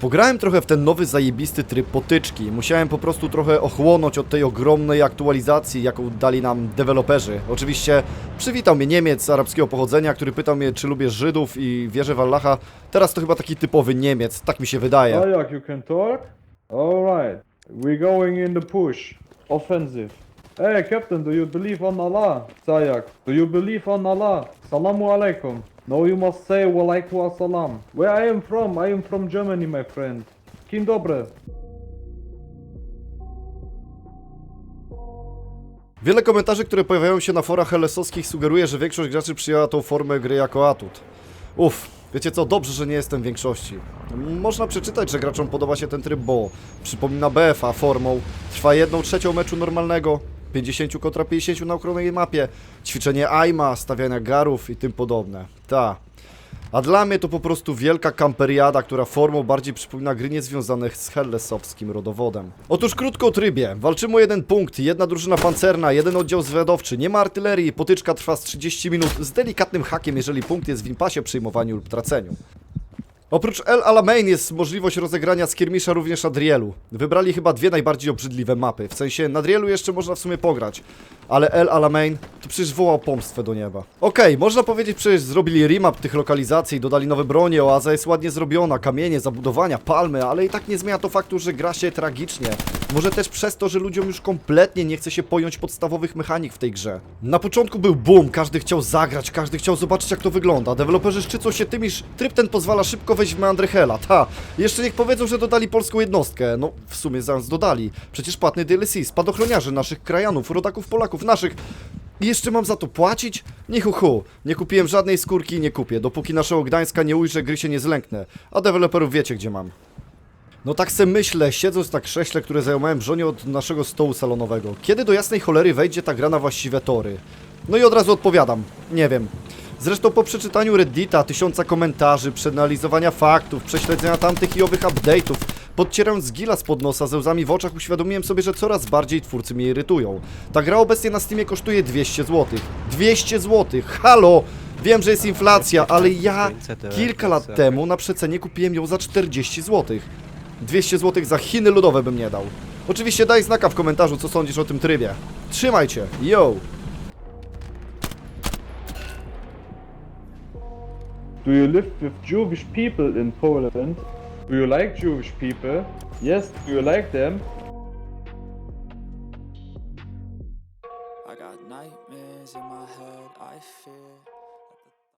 Pograłem trochę w ten nowy zajebisty tryb potyczki. Musiałem po prostu trochę ochłonąć od tej ogromnej aktualizacji, jaką dali nam deweloperzy. Oczywiście przywitał mnie Niemiec arabskiego pochodzenia, który pytał mnie, czy lubię Żydów i wierzę w Allaha. Teraz to chyba taki typowy Niemiec, tak mi się wydaje. Ayak, you can talk? Alright. We're going in the push. Offensive. Hey, Captain, do you believe on Allah? Sayak, do you believe on Allah? Salamu alaikum. No, you must say walaikum assalam. Where I am from? I am from Germany, my friend. Kim dobre. Wiele komentarzy, które pojawiają się na forach LS-owskich sugeruje, że większość graczy przyjęła tą formę gry jako atut. Uff, wiecie co, dobrze, że nie jestem w większości. Można przeczytać, że graczom podoba się ten tryb, bo przypomina BFA formą, trwa jedną trzecią meczu normalnego, 50 kontra 50 na okronej mapie, ćwiczenie AIMA, stawiania garów i tym podobne. Ta. A dla mnie to po prostu wielka kamperiada, która formą bardziej przypomina gry niezwiązane z hellesowskim rodowodem. Otóż krótko o trybie. Walczymy o jeden punkt, jedna drużyna pancerna, jeden oddział zwiadowczy, nie ma artylerii, potyczka trwa z 30 minut z delikatnym hakiem, jeżeli punkt jest w impasie przyjmowaniu lub traceniu. Oprócz El Alamein jest możliwość rozegrania skirmisza również Adrielu. Wybrali chyba dwie najbardziej obrzydliwe mapy. W sensie na Adrielu jeszcze można w sumie pograć, ale El Alamein to przecież wołał pomstwę do nieba. Okej, można powiedzieć przecież zrobili remap tych lokalizacji, dodali nowe bronie, oaza jest ładnie zrobiona, kamienie, zabudowania, palmy, ale i tak nie zmienia to faktu, że gra się tragicznie. Może też przez to, że ludziom już kompletnie nie chce się pojąć podstawowych mechanik w tej grze. Na początku był boom, każdy chciał zagrać, każdy chciał zobaczyć jak to wygląda. Deweloperzy szczycą się tym, iż tryb ten pozwala szybko wejść w meandry Hela. Ta, jeszcze niech powiedzą, że dodali polską jednostkę. No, w sumie zaraz dodali. Przecież płatny DLC, spadochroniarzy naszych krajanów, rodaków Polaków, naszych. Jeszcze mam za to płacić? Nie hu, hu. Nie kupiłem żadnej skórki i nie kupię. Dopóki naszego Gdańska nie ujrzę, gry się nie zlęknę. A deweloperów wiecie gdzie mam. No tak se myślę, siedząc na krześle, które zajmowałem żonie od naszego stołu salonowego. Kiedy do jasnej cholery wejdzie ta gra na właściwe tory? No i od razu odpowiadam. Nie wiem. Zresztą po przeczytaniu Reddita, tysiąca komentarzy, przeanalizowania faktów, prześledzenia tamtych i owych update'ów, podcierając z gila spod nosa ze łzami w oczach, uświadomiłem sobie, że coraz bardziej twórcy mnie irytują. Ta gra obecnie na Steamie kosztuje 200 zł. 200 zł! Halo! Wiem, że jest inflacja, ale ja kilka lat temu na przecenie kupiłem ją za 40 zł. 200 zł za Chiny ludowe bym nie dał. Oczywiście daj znaka w komentarzu, co sądzisz o tym trybie. Trzymajcie, yo! Do you live with Jewish people in Poland? Do you like Jewish people? Yes, do you like them? I got nightmares in my head, I fear.